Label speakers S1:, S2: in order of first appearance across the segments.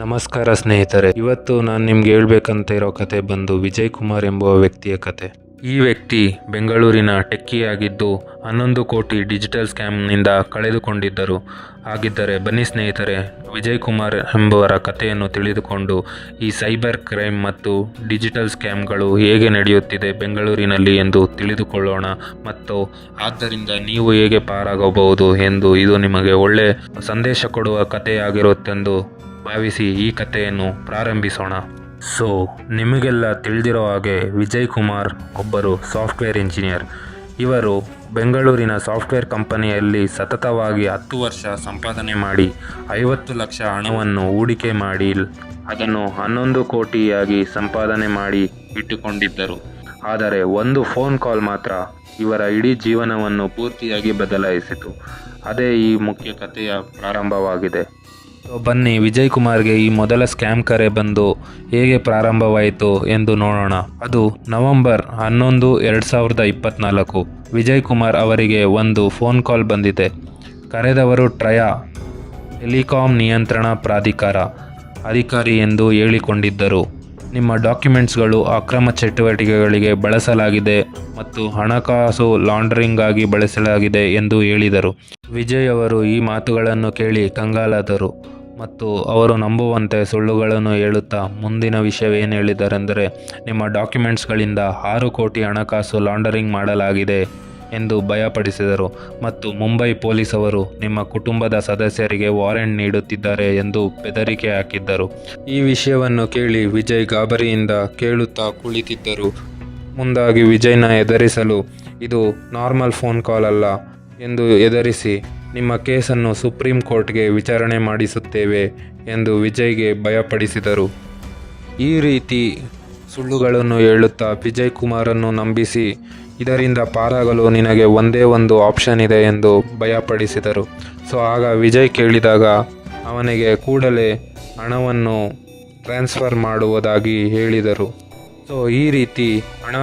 S1: ನಮಸ್ಕಾರ ಸ್ನೇಹಿತರೆ, ಇವತ್ತು ನಾನು ನಿಮ್ಗೆ ಹೇಳ್ಬೇಕಂತ ಇರೋ ಕತೆ ಬಂದು ವಿಜಯ್ ಕುಮಾರ್ ಎಂಬುವ ವ್ಯಕ್ತಿಯ ಕತೆ. ಈ ವ್ಯಕ್ತಿ ಬೆಂಗಳೂರಿನ ಟೆಕ್ಕಿಯಾಗಿದ್ದು ಹನ್ನೊಂದು ಕೋಟಿ ಡಿಜಿಟಲ್ ಸ್ಕ್ಯಾಮ್ನಿಂದ ಕಳೆದುಕೊಂಡಿದ್ದರು. ಹಾಗಿದ್ದರೆ ಬನ್ನಿ ಸ್ನೇಹಿತರೆ, ವಿಜಯ್ ಕುಮಾರ್ ಎಂಬುವರ ಕಥೆಯನ್ನು ತಿಳಿದುಕೊಂಡು ಈ ಸೈಬರ್ ಕ್ರೈಮ್ ಮತ್ತು ಡಿಜಿಟಲ್ ಸ್ಕ್ಯಾಮ್ಗಳು ಹೇಗೆ ನಡೆಯುತ್ತಿದೆ ಬೆಂಗಳೂರಿನಲ್ಲಿ ಎಂದು ತಿಳಿದುಕೊಳ್ಳೋಣ. ಮತ್ತು ಆದ್ದರಿಂದ ನೀವು ಹೇಗೆ ಪಾರಾಗಬಹುದು ಎಂದು ಇದು ನಿಮಗೆ ಒಳ್ಳೆ ಸಂದೇಶ ಕೊಡುವ ಕಥೆಯಾಗಿರುತ್ತೆಂದು ಭಾವಿಸಿ ಈ ಕಥೆಯನ್ನು ಪ್ರಾರಂಭಿಸೋಣ. ಸೊ ನಿಮಗೆಲ್ಲ ತಿಳಿದಿರೋ ಹಾಗೆ ವಿಜಯ್ ಕುಮಾರ್ ಒಬ್ಬರು ಸಾಫ್ಟ್ವೇರ್ ಇಂಜಿನಿಯರ್. ಇವರು ಬೆಂಗಳೂರಿನ ಸಾಫ್ಟ್ವೇರ್ ಕಂಪನಿಯಲ್ಲಿ ಸತತವಾಗಿ ಹತ್ತು ವರ್ಷ ಸಂಪಾದನೆ ಮಾಡಿ ಐವತ್ತು ಲಕ್ಷ ಹಣವನ್ನು ಹೂಡಿಕೆ ಮಾಡಿ ಅದನ್ನು ಹನ್ನೊಂದು ಕೋಟಿಯಾಗಿ ಸಂಪಾದನೆ ಮಾಡಿ ಇಟ್ಟುಕೊಂಡಿದ್ದರು. ಆದರೆ ಒಂದು ಫೋನ್ ಕಾಲ್ ಮಾತ್ರ ಇವರ ಇಡೀ ಜೀವನವನ್ನು ಪೂರ್ತಿಯಾಗಿ ಬದಲಾಯಿಸಿತು. ಅದೇ ಈ ಮುಖ್ಯ ಕಥೆಯ ಪ್ರಾರಂಭವಾಗಿದೆ. ಬನ್ನಿ ವಿಜಯ್ ಕುಮಾರ್ಗೆ ಈ ಮೊದಲ ಸ್ಕ್ಯಾಮ್ ಕರೆ ಬಂದು ಹೇಗೆ ಪ್ರಾರಂಭವಾಯಿತು ಎಂದು ನೋಡೋಣ. ಅದು ನವೆಂಬರ್ ಹನ್ನೊಂದು, ಎರಡು ಸಾವಿರದ ಇಪ್ಪತ್ತ್ನಾಲ್ಕು ವಿಜಯ್ ಕುಮಾರ್ ಅವರಿಗೆ ಒಂದು ಫೋನ್ ಕಾಲ್ ಬಂದಿದೆ. ಕರೆದವರು ಟ್ರಯಾ, ಟೆಲಿಕಾಂ ನಿಯಂತ್ರಣ ಪ್ರಾಧಿಕಾರ ಅಧಿಕಾರಿ ಎಂದು ಹೇಳಿಕೊಂಡಿದ್ದರು. ನಿಮ್ಮ ಡಾಕ್ಯುಮೆಂಟ್ಸ್ಗಳು ಅಕ್ರಮ ಚಟುವಟಿಕೆಗಳಿಗೆ ಬಳಸಲಾಗಿದೆ ಮತ್ತು ಹಣಕಾಸು ಲಾಂಡ್ರಿಂಗಾಗಿ ಬಳಸಲಾಗಿದೆ ಎಂದು ಹೇಳಿದರು. ವಿಜಯ್ ಅವರು ಈ ಮಾತುಗಳನ್ನು ಕೇಳಿ ಕಂಗಾಲಾದರು. ಮತ್ತು ಅವರು ನಂಬುವಂತೆ ಸುಳ್ಳುಗಳನ್ನು ಹೇಳುತ್ತಾ ಮುಂದಿನ ವಿಷಯವೇನು ಹೇಳಿದರೆಂದರೆ, ನಿಮ್ಮ ಡಾಕ್ಯುಮೆಂಟ್ಸ್ಗಳಿಂದ ಆರು ಕೋಟಿ ಹಣಕಾಸು ಲಾಂಡರಿಂಗ್ ಮಾಡಲಾಗಿದೆ ಎಂದು ಭಯಪಡಿಸಿದರು ಮತ್ತು ಮುಂಬೈ ಪೊಲೀಸವರು ನಿಮ್ಮ ಕುಟುಂಬದ ಸದಸ್ಯರಿಗೆ ವಾರೆಂಟ್ ನೀಡುತ್ತಿದ್ದಾರೆ ಎಂದು ಬೆದರಿಕೆ ಹಾಕಿದ್ದರು. ಈ ವಿಷಯವನ್ನು ಕೇಳಿ ವಿಜಯ್ ಗಾಬರಿಯಿಂದ ಕೇಳುತ್ತಾ ಕುಳಿತಿದ್ದರು. ಮುಂದಾಗಿ ವಿಜಯ್ನ ಎದುರಿಸಲು ಇದು ನಾರ್ಮಲ್ ಫೋನ್ ಕಾಲ್ ಅಲ್ಲ ಎಂದು ಎದುರಿಸಿ ನಿಮ್ಮ ಕೇಸನ್ನು ಸುಪ್ರೀಂ ಕೋರ್ಟ್ಗೆ ವಿಚಾರಣೆ ಮಾಡಿಸುತ್ತೇವೆ ಎಂದು ವಿಜಯ್ಗೆ ಭಯಪಡಿಸಿದರು. ಈ ರೀತಿ ಸುಳ್ಳುಗಳನ್ನು ಹೇಳುತ್ತಾ ವಿಜಯ್ ಕುಮಾರನ್ನು ನಂಬಿಸಿ ಇದರಿಂದ ಪಾರಾಗಲು ನಿನಗೆ ಒಂದೇ ಒಂದು ಆಪ್ಷನ್ ಇದೆ ಎಂದು ಭಯಪಡಿಸಿದರು. ಸೊ, ಆಗ ವಿಜಯ್ ಕೇಳಿದಾಗ ಅವನಿಗೆ ಕೂಡಲೇ ಹಣವನ್ನು ಟ್ರಾನ್ಸ್ಫರ್ ಮಾಡುವುದಾಗಿ ಹೇಳಿದರು. ಸೊ, ಈ ರೀತಿ ಹಣ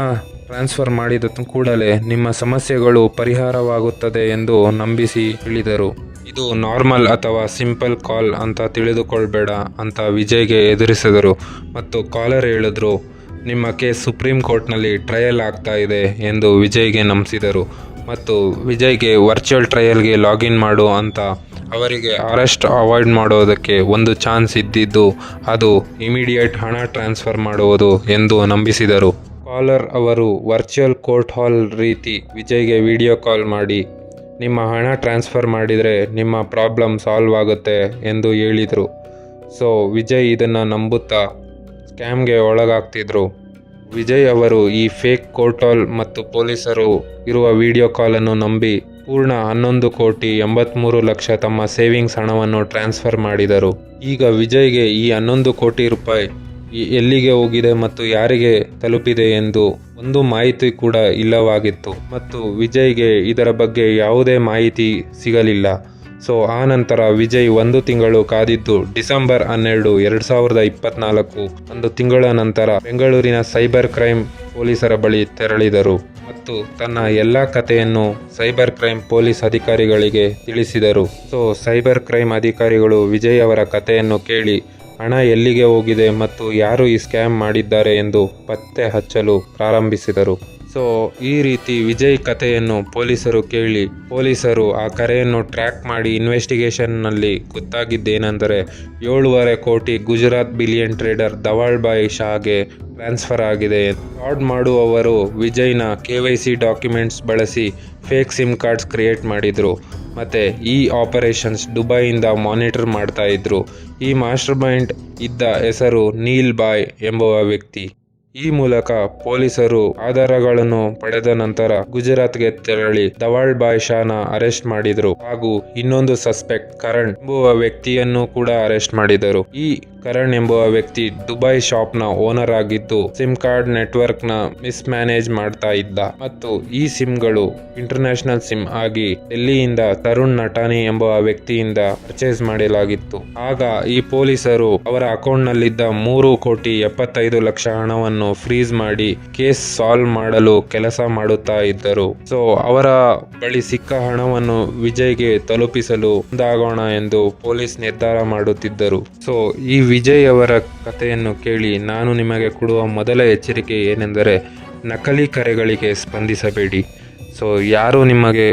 S1: ಟ್ರಾನ್ಸ್ಫರ್ ಮಾಡಿದ ಕೂಡಲೇ ನಿಮ್ಮ ಸಮಸ್ಯೆಗಳು ಪರಿಹಾರವಾಗುತ್ತದೆ ಎಂದು ನಂಬಿಸಿ ಹೇಳಿದರು. ಇದು ನಾರ್ಮಲ್ ಅಥವಾ ಸಿಂಪಲ್ ಕಾಲ್ ಅಂತ ತಿಳಿದುಕೊಳ್ಬೇಡ ಅಂತ ವಿಜಯ್ಗೆ ಎದುರಿಸಿದರು. ಮತ್ತು ಕಾಲರ್ ಹೇಳಿದ್ರು, ನಿಮ್ಮ ಕೇಸ್ ಸುಪ್ರೀಂ ಕೋರ್ಟ್ನಲ್ಲಿ ಟ್ರಯಲ್ ಆಗ್ತಾ ಇದೆ ಎಂದು ವಿಜಯ್ಗೆ ನಂಬಿಸಿದರು. ಮತ್ತು ವಿಜಯ್ಗೆ ವರ್ಚುವಲ್ ಟ್ರಯಲ್ಗೆ ಲಾಗಿನ್ ಮಾಡು ಅಂತ ಅವರಿಗೆ ಅರೆಸ್ಟ್ ಅವಾಯ್ಡ್ ಮಾಡೋದಕ್ಕೆ ಒಂದು ಚಾನ್ಸ್ ಇದ್ದಿದ್ದು, ಅದು ಇಮಿಡಿಯೇಟ್ ಹಣ ಟ್ರಾನ್ಸ್ಫರ್ ಮಾಡುವುದು ಎಂದು ನಂಬಿಸಿದರು. ಕಾಲರ್ ಅವರು ವರ್ಚುವಲ್ ಕೋರ್ಟ್ ಹಾಲ್ ರೀತಿ ವಿಜಯ್ಗೆ ವಿಡಿಯೋ ಕಾಲ್ ಮಾಡಿ, ನಿಮ್ಮ ಹಣ ಟ್ರಾನ್ಸ್ಫರ್ ಮಾಡಿದರೆ ನಿಮ್ಮ ಪ್ರಾಬ್ಲಮ್ ಸಾಲ್ವ್ ಆಗುತ್ತೆ ಎಂದು ಹೇಳಿದರು. ಸೊ, ವಿಜಯ್ ಇದನ್ನು ನಂಬುತ್ತಾ ಸ್ಕ್ಯಾಮ್ಗೆ ಒಳಗಾಗ್ತಿದ್ರು. ವಿಜಯ್ ಅವರು ಈ ಫೇಕ್ ಕೋರ್ಟ್ ಹಾಲ್ ಮತ್ತು ಪೊಲೀಸರು ಇರುವ ವಿಡಿಯೋ ಕಾಲನ್ನು ನಂಬಿ ಪೂರ್ಣ ಹನ್ನೊಂದು ಕೋಟಿ ಎಂಬತ್ತ್ಮೂರು ಲಕ್ಷ ತಮ್ಮ ಸೇವಿಂಗ್ಸ್ ಹಣವನ್ನು ಟ್ರಾನ್ಸ್ಫರ್ ಮಾಡಿದರು. ಈಗ ವಿಜಯ್ಗೆ ಈ ಹನ್ನೊಂದು ಕೋಟಿ ರೂಪಾಯಿ ಎಲ್ಲಿಗೆ ಹೋಗಿದೆ ಮತ್ತು ಯಾರಿಗೆ ತಲುಪಿದೆ ಎಂದು ಒಂದು ಮಾಹಿತಿ ಕೂಡ ಇಲ್ಲವಾಗಿತ್ತು. ಮತ್ತು ವಿಜಯ್ಗೆ ಇದರ ಬಗ್ಗೆ ಯಾವುದೇ ಮಾಹಿತಿ ಸಿಗಲಿಲ್ಲ. ಸೊ, ಆ ನಂತರ ವಿಜಯ್ ಒಂದು ತಿಂಗಳು ಕಾದಿದ್ದು ಡಿಸೆಂಬರ್ ಹನ್ನೆರಡು ಎರಡು ಸಾವಿರದ ಇಪ್ಪತ್ನಾಲ್ಕು ಒಂದು ತಿಂಗಳ ನಂತರ ಬೆಂಗಳೂರಿನ ಸೈಬರ್ ಕ್ರೈಮ್ ಪೊಲೀಸರ ಬಳಿ ತೆರಳಿದರು ಮತ್ತು ತನ್ನ ಎಲ್ಲ ಕಥೆಯನ್ನು ಸೈಬರ್ ಕ್ರೈಮ್ ಪೊಲೀಸ್ ಅಧಿಕಾರಿಗಳಿಗೆ ತಿಳಿಸಿದರು. ಸೊ, ಸೈಬರ್ ಕ್ರೈಮ್ ಅಧಿಕಾರಿಗಳು ವಿಜಯ್ ಅವರ ಕಥೆಯನ್ನು ಕೇಳಿ ಹಣ ಎಲ್ಲಿಗೆ ಹೋಗಿದೆ ಮತ್ತು ಯಾರು ಈ ಸ್ಕ್ಯಾಮ್ ಮಾಡಿದ್ದಾರೆ ಎಂದು ಪತ್ತೆ ಹಚ್ಚಲು ಪ್ರಾರಂಭಿಸಿದರು. ಸೊ, ಈ ರೀತಿ ವಿಜಯ್ ಕಥೆಯನ್ನು ಪೊಲೀಸರು ಕೇಳಿ, ಪೊಲೀಸರು ಆ ಕರೆಯನ್ನು ಟ್ರ್ಯಾಕ್ ಮಾಡಿ ಇನ್ವೆಸ್ಟಿಗೇಷನ್ನಲ್ಲಿ ಗೊತ್ತಾಗಿದ್ದೇನೆಂದರೆ, ಏಳುವರೆ ಕೋಟಿ ಗುಜರಾತ್ ಬಿಲಿಯನ್ ಟ್ರೇಡರ್ ಧವಾಳ್ ಬಾಯ್ ಶಾಗೆ ಟ್ರಾನ್ಸ್ಫರ್ ಆಗಿದೆ. ಫ್ರಾಡ್ ಮಾಡುವವರು ವಿಜಯ್ನ ಕೆ ವೈ ಸಿ ಡಾಕ್ಯುಮೆಂಟ್ಸ್ ಬಳಸಿ ಫೇಕ್ ಸಿಮ್ ಕಾರ್ಡ್ಸ್ ಕ್ರಿಯೇಟ್ ಮಾಡಿದರು. ಮತ್ತು ಈ ಆಪರೇಷನ್ಸ್ ದುಬೈಯಿಂದ ಮಾನಿಟರ್ ಮಾಡ್ತಾ ಇದ್ರು. ಈ ಮಾಸ್ಟರ್ ಮೈಂಡ್ ಇದ್ದ ಹೆಸರು ನೀಲ್ ಬಾಯ್ ಎಂಬುವ ವ್ಯಕ್ತಿ. ಈ ಮೂಲಕ ಪೊಲೀಸರು ಆಧಾರಗಳನ್ನು ಪಡೆದ ನಂತರ ಗುಜರಾತ್ಗೆ ತೆರಳಿ ದವಾಳ್ ಬಾಯ್ ಶಾನ ಅರೆಸ್ಟ್ ಮಾಡಿದರು ಹಾಗೂ ಇನ್ನೊಂದು ಸಸ್ಪೆಕ್ಟ್ ಕರಣ್ ಎಂಬುವ ವ್ಯಕ್ತಿಯನ್ನು ಕೂಡ ಅರೆಸ್ಟ್ ಮಾಡಿದರು ಈ ಕರಣ್ ಎಂಬುವ ವ್ಯಕ್ತಿ ದುಬೈ ಶಾಪ್ನ ಓನರ್ ಆಗಿದ್ದು ಸಿಮ್ ಕಾರ್ಡ್ ನೆಟ್ವರ್ಕ್ನ ಮಿಸ್ ಮ್ಯಾನೇಜ್ ಮಾಡ್ತಾ ಇದ್ದ. ಮತ್ತು ಈ ಸಿಮ್ಗಳು ಇಂಟರ್ನ್ಯಾಷನಲ್ ಸಿಮ್ ಆಗಿ ಡೆಲ್ಲಿಯಿಂದ ತರುಣ್ ನಟಾನಿ ಎಂಬ ವ್ಯಕ್ತಿಯಿಂದ ಪರ್ಚೇಸ್ ಮಾಡಲಾಗಿತ್ತು. ಆಗ ಈ ಪೊಲೀಸರು ಅವರ ಅಕೌಂಟ್ ನಲ್ಲಿದ್ದ ಮೂರು ಕೋಟಿ ಎಪ್ಪತ್ತೈದು ಲಕ್ಷ ಹಣವನ್ನು ಫ್ರೀಸ್ ಮಾಡಿ ಕೇಸ್ ಸಾಲ್ವ್ ಮಾಡಲು ಕೆಲಸ ಮಾಡುತ್ತಾ ಇದ್ದರು. ಸೊ ಅವರ ಬಳಿ ಸಿಕ್ಕ ಹಣವನ್ನು ವಿಜಯ್ಗೆ ತಲುಪಿಸಲು ಮುಂದಾಗೋಣ ಎಂದು ಪೊಲೀಸ್ ನಿರ್ಧಾರ ಮಾಡುತ್ತಿದ್ದರು. ಸೊ ಈ ವಿಜಯ್ ಅವರ ಕಥೆಯನ್ನು ಕೇಳಿ ನಾನು ನಿಮಗೆ ಕೊಡುವ ಮೊದಲ ಎಚ್ಚರಿಕೆ ಏನೆಂದರೆ ನಕಲಿ ಕರೆಗಳಿಗೆ ಸ್ಪಂದಿಸಬೇಡಿ. ಸೊ ಯಾರು ನಿಮಗೆ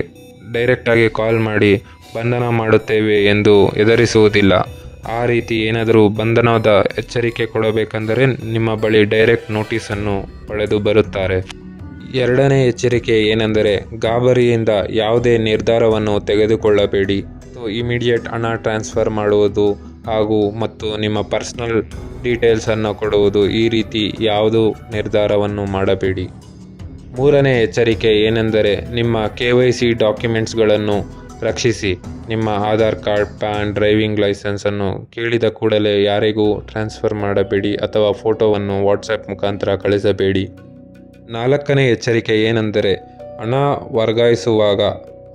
S1: ಡೈರೆಕ್ಟಾಗಿ ಕಾಲ್ ಮಾಡಿ ಬಂಧನ ಮಾಡುತ್ತೇವೆ ಎಂದು ಎದುರಿಸುವುದಿಲ್ಲ ಆ ರೀತಿ ಏನಾದರೂ ಬಂಧನದ ಎಚ್ಚರಿಕೆ ಕೊಡಬೇಕೆಂದರೆ ನಿಮ್ಮ ಬಳಿ ಡೈರೆಕ್ಟ್ ನೋಟಿಸನ್ನು ಪಡೆದು ಬರುತ್ತಾರೆ. ಎರಡನೇ ಎಚ್ಚರಿಕೆ ಏನೆಂದರೆ ಗಾಬರಿಯಿಂದ ಯಾವುದೇ ನಿರ್ಧಾರವನ್ನು ತೆಗೆದುಕೊಳ್ಳಬೇಡಿ. ಸೊ ಇಮಿಡಿಯೇಟ್ ಹಣ ಟ್ರಾನ್ಸ್ಫರ್ ಮಾಡುವುದು ಹಾಗೂ ಮತ್ತು ನಿಮ್ಮ ಪರ್ಸ್ನಲ್ ಡೀಟೇಲ್ಸನ್ನು ಕೊಡುವುದು ಈ ರೀತಿ ಯಾವುದೂ ನಿರ್ಧಾರವನ್ನು ಮಾಡಬೇಡಿ. ಮೂರನೇ ಎಚ್ಚರಿಕೆ ಏನೆಂದರೆ ನಿಮ್ಮ ಕೆ ವೈ ಸಿ ಡಾಕ್ಯುಮೆಂಟ್ಸ್ಗಳನ್ನು ರಕ್ಷಿಸಿ. ನಿಮ್ಮ ಆಧಾರ್ ಕಾರ್ಡ್, ಪ್ಯಾನ್, ಡ್ರೈವಿಂಗ್ ಲೈಸೆನ್ಸನ್ನು ಕೇಳಿದ ಕೂಡಲೇ ಯಾರಿಗೂ ಟ್ರಾನ್ಸ್ಫರ್ ಮಾಡಬೇಡಿ ಅಥವಾ ಫೋಟೋವನ್ನು ವಾಟ್ಸಪ್ ಮುಖಾಂತರ ಕಳಿಸಬೇಡಿ. ನಾಲ್ಕನೇ ಎಚ್ಚರಿಕೆ ಏನೆಂದರೆ ಹಣ ವರ್ಗಾಯಿಸುವಾಗ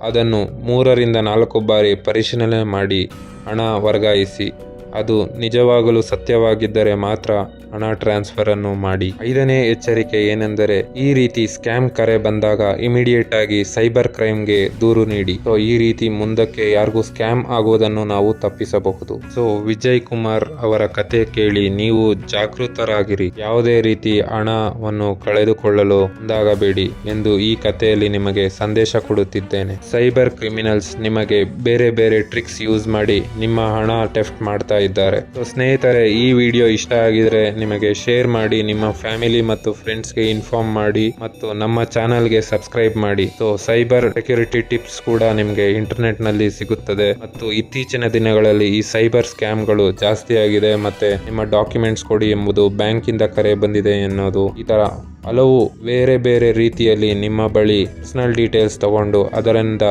S1: ಅದನ್ನು ಮೂರರಿಂದ ನಾಲ್ಕು ಬಾರಿ ಪರಿಶೀಲನೆ ಮಾಡಿ ಹಣ ವರ್ಗಾಯಿಸಿ. ಅದು ನಿಜವಾಗಲೂ ಸತ್ಯವಾಗಿದ್ದರೆ ಮಾತ್ರ ಹಣ ಟ್ರಾನ್ಸ್ಫರ್ ಅನ್ನು ಮಾಡಿ. ಐದನೇ ಎಚ್ಚರಿಕೆ ಏನೆಂದರೆ, ಈ ರೀತಿ ಸ್ಕ್ಯಾಮ್ ಕರೆ ಬಂದಾಗ ಇಮಿಡಿಯೇಟ್ ಆಗಿ ಸೈಬರ್ ಕ್ರೈಮ್ಗೆ ದೂರು ನೀಡಿ. ಸೊ ಈ ರೀತಿ ಮುಂದಕ್ಕೆ ಯಾರಿಗೂ ಸ್ಕ್ಯಾಮ್ ಆಗುವುದನ್ನು ನಾವು ತಪ್ಪಿಸಬಹುದು. ಸೊ ವಿಜಯ್ ಕುಮಾರ್ ಅವರ ಕತೆ ಕೇಳಿ ನೀವು ಜಾಗೃತರಾಗಿರಿ. ಯಾವುದೇ ರೀತಿ ಹಣವನ್ನು ಕಳೆದುಕೊಳ್ಳಲು ಮುಂದಾಗಬೇಡಿ ಎಂದು ಈ ಕಥೆಯಲ್ಲಿ ನಿಮಗೆ ಸಂದೇಶ ಕೊಡುತ್ತಿದ್ದೇನೆ. ಸೈಬರ್ ಕ್ರಿಮಿನಲ್ಸ್ ನಿಮಗೆ ಬೇರೆ ಬೇರೆ ಟ್ರಿಕ್ಸ್ ಯೂಸ್ ಮಾಡಿ ನಿಮ್ಮ ಹಣ ಟೆಫ್ಟ್ ಮಾಡ್ತಾ ಇದ್ದಾರೆ. ಸೊ ಸ್ನೇಹಿತರೆ, ಈ ವಿಡಿಯೋ ಇಷ್ಟ ಆಗಿದ್ರೆ ನಿಮಗೆ ಶೇರ್ ಮಾಡಿ, ನಿಮ್ಮ ಫ್ಯಾಮಿಲಿ ಮತ್ತು ಫ್ರೆಂಡ್ಸ್ಗೆ ಇನ್ಫಾರ್ಮ್ ಮಾಡಿ ಮತ್ತು ನಮ್ಮ ಚಾನಲ್ಗೆ ಸಬ್ಸ್ಕ್ರೈಬ್ ಮಾಡಿ. ಸೊ ಸೈಬರ್ ಸೆಕ್ಯೂರಿಟಿ ಟಿಪ್ಸ್ ಕೂಡ ನಿಮಗೆ ಇಂಟರ್ನೆಟ್ನಲ್ಲಿ ಸಿಗುತ್ತದೆ. ಮತ್ತು ಇತ್ತೀಚಿನ ದಿನಗಳಲ್ಲಿ ಈ ಸೈಬರ್ ಸ್ಕ್ಯಾಮ್ಗಳು ಜಾಸ್ತಿ ಆಗಿದೆ. ಮತ್ತೆ ನಿಮ್ಮ ಡಾಕ್ಯುಮೆಂಟ್ಸ್ ಕೊಡಿ ಎಂಬುದು ಬ್ಯಾಂಕಿಂದ ಕರೆ ಬಂದಿದೆ ಎನ್ನುವುದು ಈ ತರ ಹಲವು ಬೇರೆ ಬೇರೆ ರೀತಿಯಲ್ಲಿ ನಿಮ್ಮ ಬಳಿ ಪರ್ಸನಲ್ ಡೀಟೇಲ್ಸ್ ತಗೊಂಡು ಅದರಿಂದ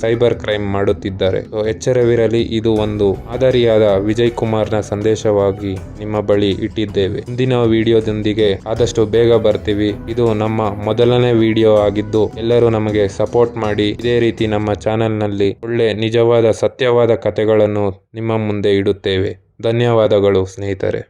S1: ಸೈಬರ್ ಕ್ರೈಮ್ ಮಾಡುತ್ತಿದ್ದಾರೆ. ಎಚ್ಚರವಿರಲಿ, ಇದು ಒಂದು ಮಾದರಿಯಾದ ವಿಜಯ್ ಕುಮಾರ್ನ ಸಂದೇಶವಾಗಿ ನಿಮ್ಮ ಬಳಿ ಇಟ್ಟಿದ್ದೇವೆ. ಮುಂದಿನ ವಿಡಿಯೋದೊಂದಿಗೆ ಆದಷ್ಟು ಬೇಗ ಬರ್ತೀವಿ. ಇದು ನಮ್ಮ ಮೊದಲನೇ ವಿಡಿಯೋ ಆಗಿದ್ದು, ಎಲ್ಲರೂ ನಮಗೆ ಸಪೋರ್ಟ್ ಮಾಡಿ, ಇದೇ ರೀತಿ ನಮ್ಮ ಚಾನೆಲ್ನಲ್ಲಿ ಒಳ್ಳೆ ನಿಜವಾದ ಸತ್ಯವಾದ ಕಥೆಗಳನ್ನು ನಿಮ್ಮ ಮುಂದೆ ಇಡುತ್ತೇವೆ. ಧನ್ಯವಾದಗಳು ಸ್ನೇಹಿತರೆ.